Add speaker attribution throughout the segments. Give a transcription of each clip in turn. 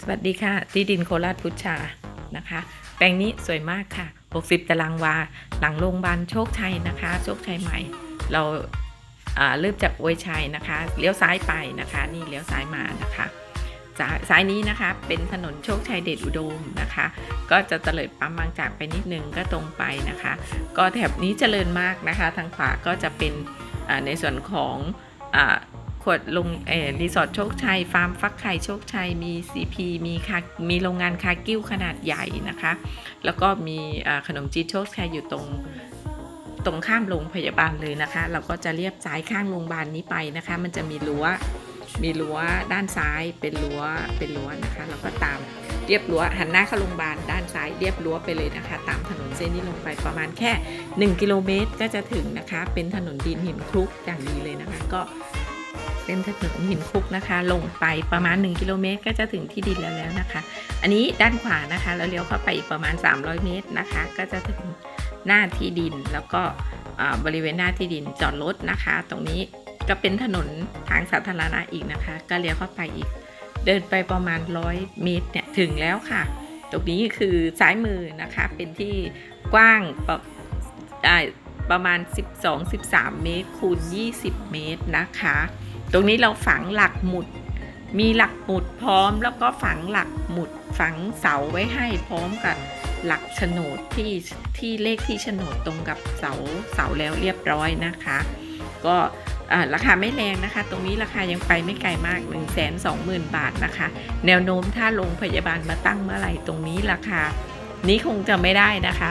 Speaker 1: สวัสดีค่ะ ที่ดินโคราชพุชชานะคะ แปลงนี้สวยมากค่ะ 60 ตารางวา หลังโรงพยาบาลโชคชัยนะคะ โชคชัยใหม่ เราเริ่มจากอวยชัยนะคะ เลี้ยวซ้ายไปนะคะ นี่เลี้ยวซ้ายมานะคะซ้ายซ้ายนี้นะคะเป็นถนนโชคชัยเดชอุดมนะคะ ก็จะเตลิดปั๊มบางจากไปนิดนึงก็ตรงไปนะคะ ก็แถบนี้เจริญมากนะคะ ทางขวาก็จะเป็นในส่วนของ ขวดลงเอรีสอร์ทโชคชัย ฟาร์มฟักไข่โชคชัย มี CP มีคามีโรงงานคากิ้วขนาดใหญ่นะคะ แล้วก็มีขนมจีนโชคชัยอยู่ตรงตรงข้ามโรงพยาบาลเลยนะคะ เราก็จะเรียบซ้ายข้างโรงพยาบาลนี้ไปนะคะ มันจะมีรั้วมีรั้วด้านซ้ายเป็นรั้วเป็นรั้วนะคะแล้วก็ตามเรียบรั้วหันหน้าเข้าโรงพยาบาลด้านซ้ายเรียบรั้วไปเลยนะคะ ตามถนนเส้นนี้ลงไปประมาณแค่ 1 กิโลเมตรก็จะถึงนะคะ เป็นถนนดินหินคลุกอย่างดีเลยนะคะ ก็ เป็นถนนหินคุกนะคะ ลงไปประมาณ 1 กิโลเมตร ก็จะถึงที่ดินแล้วแล้วนะคะ อันนี้ด้านขวานะคะแล้วเลี้ยวเข้าไปอีกประมาณ 300 เมตรนะคะ ก็จะถึงหน้าที่ดินแล้วก็บริเวณหน้าที่ดินจอดรถนะคะ ตรงนี้ก็เป็นถนนทางสาธารณะอีกนะคะ ก็เลี้ยวเข้าไปอีก เดินไปประมาณ 100 เมตรเนี่ยถึงแล้วค่ะ ตรงนี้คือซ้ายมือนะคะเป็นที่กว้างประประมาณ 12-13 เมตรคูณ 20 เมตรนะคะ ตรงนี้เราฝังหลักหมุด มีหลักหมุดพร้อมแล้วก็ฝังหลักหมุด ฝังเสาไว้ให้พร้อมกับหลักโฉนดที่ที่เลขที่โฉนดตรงกับเสาเสาแล้วเรียบร้อยนะคะ ก็ราคาไม่แรงนะคะ ตรงนี้ราคายังไปไม่ไกลมาก 1 2 0 0 0 0 บาทนะคะ แนวโน้มถ้าโรงพยาบาลมาตั้งเมื่อไหร่ตรงนี้ราคา นี้คงจะไม่ได้นะคะ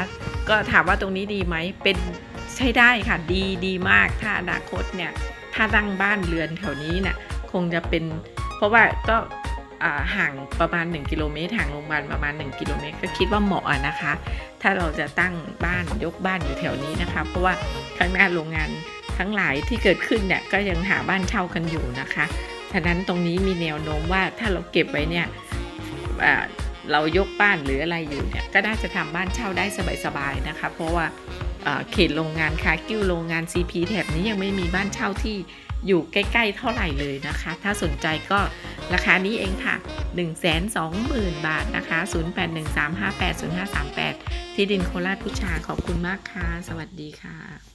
Speaker 1: ก็ถามว่าตรงนี้ดีไหมเป็นใช้ได้ค่ะดีดีมากถ้าอนาคตเนี่ย ถ้าตั้งบ้านเรือนแถวนี้น่ะคงจะเป็น เพราะว่าก็ห่างประมาณ 1 กิโลเมตรห่างโรงพยาบาลประมาณ 1 กิโลเมตร ก็คิดว่าเหมาะนะคะ ถ้าเราจะตั้งบ้านยกบ้านอยู่แถวนี้นะคะ เพราะว่าข้างหน้าโรงงานทั้งหลายที่เกิดขึ้นเนี่ยก็ยังหาบ้านเช่ากันอยู่นะคะฉะนั้นตรงนี้มีแนวโน้มว่าถ้าเราเก็บไว้เนี่ย เรายกบ้านหรืออะไรอยู่เนี่ยก็น่าจะทำบ้านเช่าได้สบายๆนะคะ เพราะว่าอ่าเขตโรงงานคากิ้วโรงงาน CP แถบนี้ยังไม่มีบ้านเช่าที่อยู่ใกล้ ๆ เท่าไหร่เลยนะคะ ถ้าสนใจก็ราคานี้เองค่ะ 120,000 บาทนะคะ 0813580538 ที่ดินโคราชพุชาขอบคุณมากค่ะ สวัสดีค่ะ